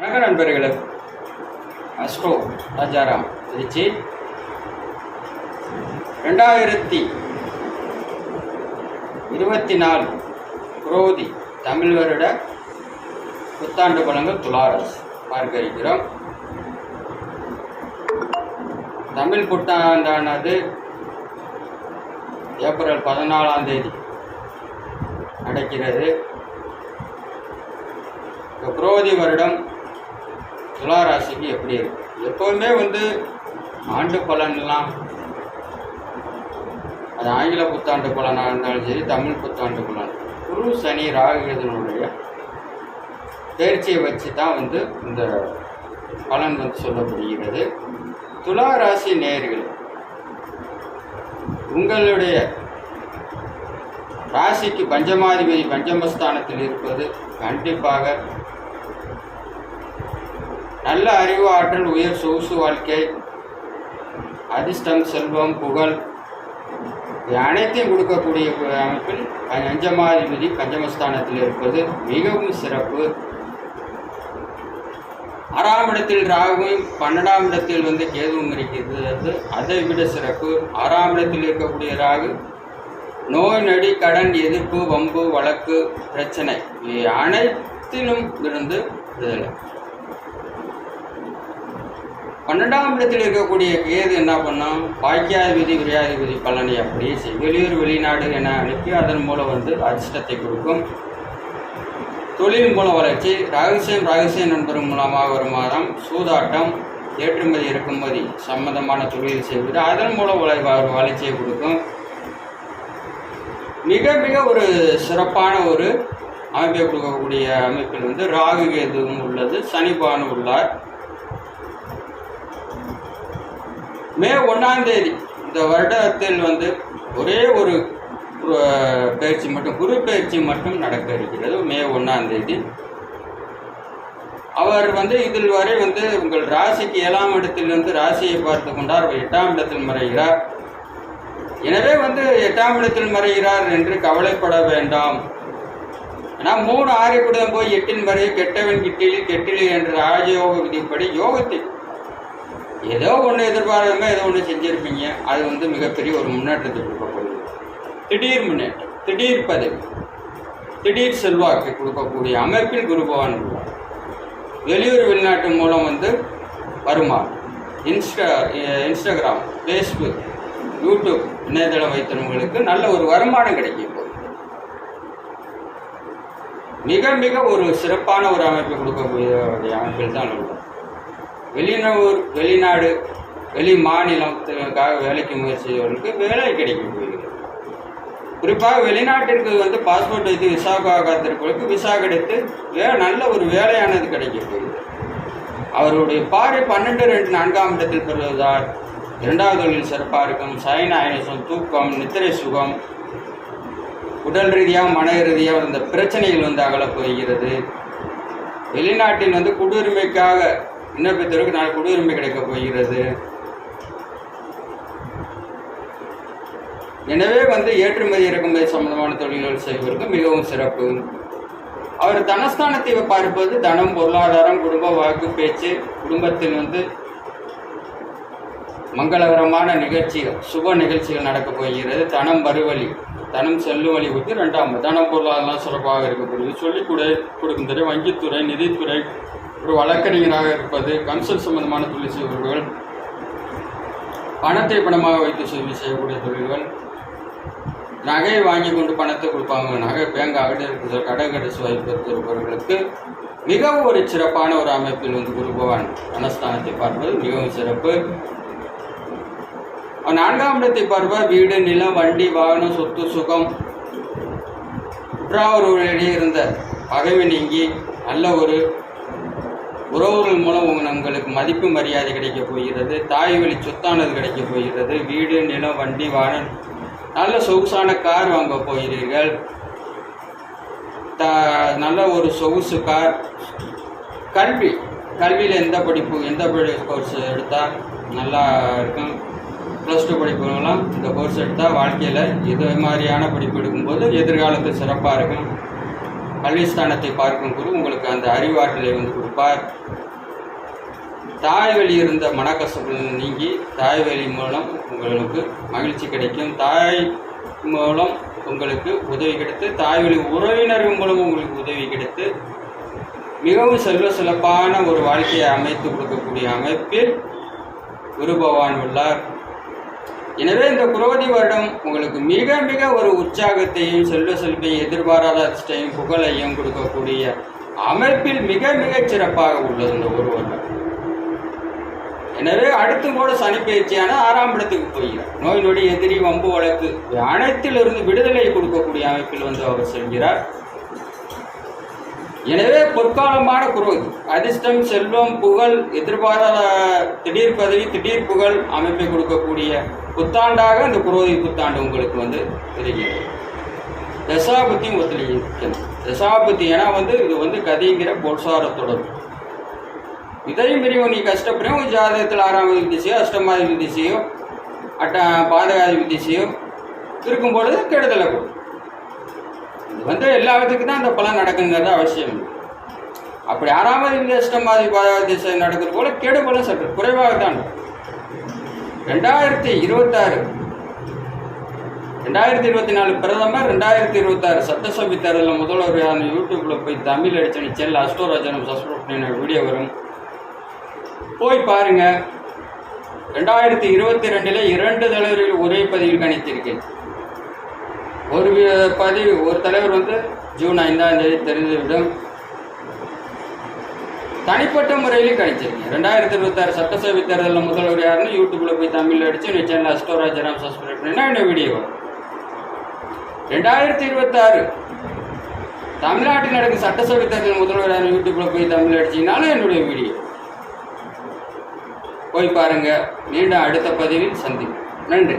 வணக்கம் நண்பர்களே. அஸ்ட்ரோ ராஜாராம் திருச்சி ரெண்டாயிரத்தி இருபத்தி நாலு குரோதி தமிழ் வருட புத்தாண்டு பழங்கள் துளாரஸ் பார்க்க இருக்கிறோம் தமிழ் புத்தாண்டானது ஏப்ரல் பதினாலாம் தேதி நடக்கிறது. குரோதி வருடம் துலா ராசிக்கு எப்படி இருக்கு? எப்போவுமே வந்து ஆண்டு பலன்லாம் அது ஆங்கில புத்தாண்டு பலனாக இருந்தாலும் சரி தமிழ் புத்தாண்டு பலன். குரு சனி ராகு இதனுடைய பயிற்சியை வச்சு தான் வந்து இந்த பலன் வந்து சொல்லப்படுகிறது. துலா ராசி நேயர்கள் உங்களுடைய ராசிக்கு பஞ்சமாதிபதி பஞ்சமஸ்தானத்தில் இருப்பது கண்டிப்பாக நல்ல அறிவு ஆற்றல் உயர் சொகுசு வாழ்க்கை அதிர்ஷ்டம் செல்வம் புகழ் இது அனைத்தையும் கொடுக்கக்கூடிய அமைப்பில் பஞ்சமாதிபதி பஞ்சமஸ்தானத்தில் இருப்பது மிகவும் சிறப்பு. ஆறாம் இடத்தில் ராகுவும் பன்னெண்டாம் இடத்தில் வந்து கேதுவும் இருக்கிறது. அது அதை விட சிறப்பு. ஆறாம் இடத்தில் இருக்கக்கூடிய ராகு நோய் நடி கடன் எதிர்ப்பு வம்பு வழக்கு பிரச்சனை இவை அனைத்திலும் இருந்து விடுதலை. பன்னெண்டாம் இடத்தில் இருக்கக்கூடிய கேது என்ன பண்ணோம்? பாக்கியாதிபதி விரியாதிபதி பலனை அப்படியே வெளியூர் வெளிநாடு என அனுப்பி அதன் மூலம் வந்து அதிர்ஷ்டத்தை கொடுக்கும். தொழில் மூல வளர்ச்சி. ரகசியம் ரகசிய நண்பர் மூலமாக வருமானம் சூதாட்டம் ஏற்றுமதி இறக்குமதி சம்பந்தமான தொழில் செய்வது அதன் மூலம் வள- வ- வளர்ச்சியை கொடுக்கும். மிக மிக ஒரு சிறப்பான ஒரு அமைப்பை கொடுக்கக்கூடிய அமைப்பில் வந்து ராகு கேதுவும் உள்ளது சனிபானு உள்ளார். மே ஒன்றாம் தேதி. இந்த வருடத்தில் வந்து ஒரே ஒரு பயிற்சி மட்டும் குரு பயிற்சி மட்டும் நடக்க இருக்கிறது மே ஒன்றாம் தேதி. அவர் வந்து இதில் வரை வந்து உங்கள் ராசிக்கு ஏழாம் இடத்திலிருந்து ராசியை பார்த்து கொண்டார். அவர் எட்டாம் இடத்தில் மறைகிறார். எனவே வந்து எட்டாம் இடத்தில் மறைகிறார் என்று கவலைப்பட வேண்டாம். ஏன்னா மூணு ஆறு குடம் போய் எட்டின் மறைய கெட்டவன் கிட்டில் கெட்டில் என்ற ராஜயோக விதிப்படி யோகத்தை ஏதோ ஒன்று எதிர்பாராம ஏதோ ஒன்று செஞ்சுருப்பீங்க. அது வந்து மிகப்பெரிய ஒரு முன்னேற்றத்தை கொடுக்கக்கூடியது திடீர் முன்னேற்றம் திடீர் பதவி திடீர் செல்வாக்கு கொடுக்கக்கூடிய அமைப்பில் குரு பகவான் உள்ளார். வெளியூர் வெளிநாட்டு மூலம் வந்து வருமானம் இன்ஸ்டா இன்ஸ்டாகிராம் ஃபேஸ்புக் யூடியூப் இணையதளம் வைத்தவங்களுக்கு நல்ல ஒரு வருமானம் கிடைக்கும் மிக மிக ஒரு சிறப்பான ஒரு அமைப்பு கொடுக்கக்கூடிய அமைப்பில் தான் உள்ளது. வெளிநூர் வெளிநாடு வெளி மாநிலத்துக்காக வேலைக்கு முயற்சியவர்களுக்கு வேலை கிடைக்க போகிறது. குறிப்பாக வெளிநாட்டிற்கு வந்து பாஸ்போர்ட் வைத்து விசாக்காக காத்திருப்பவர்களுக்கு விசா கிடைத்து வே நல்ல ஒரு வேலையானது கிடைக்க போகிறது. அவருடைய பார்வை பன்னெண்டு ரெண்டு நான்காம் இடத்தில் பெறுவதால் இரண்டாவது தொழில் சிறப்பாக இருக்கும். சைன அயனிசம் தூக்கம் நித்திரை சுகம் உடல் ரீதியாக மன ரீதியாக இந்த பிரச்சனைகள் வந்து அகலப் போகிறது. வெளிநாட்டில் வந்து குடியுரிமைக்காக விண்ணப்பித்தவருக்கு நாளை குடியுரிமை கிடைக்க போகிறது. எனவே வந்து ஏற்றுமதி இறக்குமதி சம்பந்தமான தொழில்கள் செய்வதற்கு மிகவும் சிறப்பு. அவர் தனஸ்தானத்தை பார்ப்பது தனம் பொருளாதாரம் குடும்ப வாக்கு பேச்சு குடும்பத்தில் வந்து மங்களகரமான நிகழ்ச்சிகள் சுப நிகழ்ச்சிகள் நடக்கப் போகிறது. தனம் வறுவழி தனம் செல்லும் வழி வந்து ரெண்டாம் தனம் பொருளாதாரம் சிறப்பாக இருக்கக்கூடியது சொல்லிக் கொடு கொடுக்கும் துறை வங்கித்துறை நிதித்துறை ஒரு வழக்கறிஞராக இருப்பது கன்சல் சம்பந்தமான தொழில் செய்பவர்கள் பணத்தை பணமாக வைத்து சேவை செய்யக்கூடிய தொழில்கள் நகையை வாங்கி கொண்டு பணத்தை கொடுப்பாங்க. நகை பேங்க் அகட்டத்தில் கடன் கடைசி வாய்ப்பு மிகவும் ஒரு சிறப்பான ஒரு அமைப்பில் வந்து குரு பகவான் தனஸ்தானத்தை பார்ப்பது மிகவும் சிறப்பு. நான்காம் இடத்தை பார்ப்பார் வீடு நிலம் வண்டி வாகனம் சொத்து சுகம் உற்றாவர்களிடையே இருந்த பகைமை நீங்கி நல்ல ஒரு உறவுகள் மூலம் உங்க- உங்களுக்கு மதிப்பு மரியாதை கிடைக்கப் போகிறது தாய் வழி சொத்தானது கிடைக்கப் போகிறது வீடு நிலம் வண்டி வாகனம் நல்ல சொகுசான கார் வாங்க போகிறீர்கள். த நல்ல ஒரு சொகுசு கார் கல்வி கல்வியில் எந்த படிப்பு எந்த கோர்ஸ் எடுத்தால் நல்லா இருக்கும்? ப்ளஸ் டூ படிப்புலாம் இந்த கோர்ஸ் எடுத்தால் வாழ்க்கையில் இது மாதிரியான படிப்பு எடுக்கும்போது எதிர்காலத்தில் சிறப்பாக இருக்கும். கல்விஸ்தானத்தை பார்க்கும் குரு உங்களுக்கு அந்த அறிவாற்றலை வந்து கொடுப்பார். தாய் வழி இருந்த மனக்கசப்புகள் நீங்கி தாய் வழி மூலம் உங்களுக்கு மகிழ்ச்சி கிடைக்கும். தாய் மூலம் உங்களுக்கு உதவி கிடைத்து தாய் வழி உறவினர் மூலம் உங்களுக்கு உதவி கிடைத்து மிகவும் செல்வ சிறப்பான ஒரு வாழ்க்கையை அமைத்து கொடுக்கக்கூடிய அமைப்பில் குரு பகவான் உள்ளார். எனவே இந்த குரோதி வருடம் உங்களுக்கு மிக மிக ஒரு உற்சாகத்தையும் செல்வ செல்வையும் எதிர்பாராத அதிர்ஷ்டையும் புகழையும் கொடுக்கக்கூடிய அமைப்பில் மிக மிக சிறப்பாக உள்ளது இந்த ஒரு வருடம். எனவே அடுத்து கூட சனி பயிற்சியான ஆறாம் இடத்துக்கு போகிறார் நோய் நொடி எதிரி வம்பு வழக்கு அனைத்திலிருந்து விடுதலை கொடுக்கக்கூடிய அமைப்பில் வந்து அவர் செல்கிறார். எனவே பொற்காலமான குரோதி அதிர்ஷ்டம் செல்வம் புகழ் எதிர்பாராத திடீர் பதவி திடீர் புகழ் அமைப்பை கொடுக்கக்கூடிய புத்தாண்டாக இந்த குரோதி புத்தாண்டு உங்களுக்கு வந்து தெரிகிறது தசாபுத்தியும் ஒத்துழைக்கணும் தசாபுத்தி ஏன்னா வந்து இது வந்து கதைங்கிற பொருசார தொடர்பு இதையும் பிரிவு நீ கஷ்டப்படுறோம் உன் ஜாதகத்தில் ஆறாவது திசையோ அஷ்டமாதி திசையோ அட்ட பாதகாதி திசையோ இருக்கும்பொழுது கெடுதலை கொடுக்கும். இது வந்து எல்லாத்துக்கும் தான் அந்த பலன் நடக்குங்கிறது அவசியம். அப்படி ஆறாவது இந்த மாதிரி பாதகாதி திசை நடக்கிறது போல கெடு பலன் சற்று குறைவாக தான். ரெண்டாயிரத்தி இருபத்தாறு. ரெண்டாயிரத்தி இருபத்தி நாலு பிரதமர் ரெண்டாயிரத்தி இருபத்தாறு சட்டசபை தேர்தலில் முதல்வர் யூடியூப்பில் போய் தமிழ் அடிச்சனி செல் அஸ்டோராஜனம் சஸ்பெண்ட் பண்ண வீடியோ வரும். போய் பாருங்க. ரெண்டாயிரத்தி இருபத்தி ரெண்டில் இரண்டு தலைவர்கள் ஒரே பதிவில் கணித்திருக்கேன். ஒரு பதிவு ஒரு தலைவர் வந்து ஜூன் ஐந்தாம் தேதி தெரிந்துவிடும். தனிப்பட்ட முறையிலும் கணிச்சிருக்கேன். ரெண்டாயிரத்தி இருபத்தாறு சட்டசபை தேர்தலில் முதல்வர் யாருன்னு யூடியூப்ல போய் தமிழ் அடிச்சு என் சேனல் அஸ்டோராஜராம் சப்ஸ்கிரைப் பண்ணினா இந்த வீடியோ வரும். ரெண்டாயிரத்தி இருபத்தாறு தமிழ்நாட்டில் நடக்கும் சட்டசபை தேர்தல் முதல்வர் யாரும் யூடியூப்ல போய் தமிழ் அடிச்சிங்கனாலும் என்னுடைய வீடியோ போய் பாருங்க. மீண்டும் அடுத்த பதிவில் சந்திப்போம். நன்றி.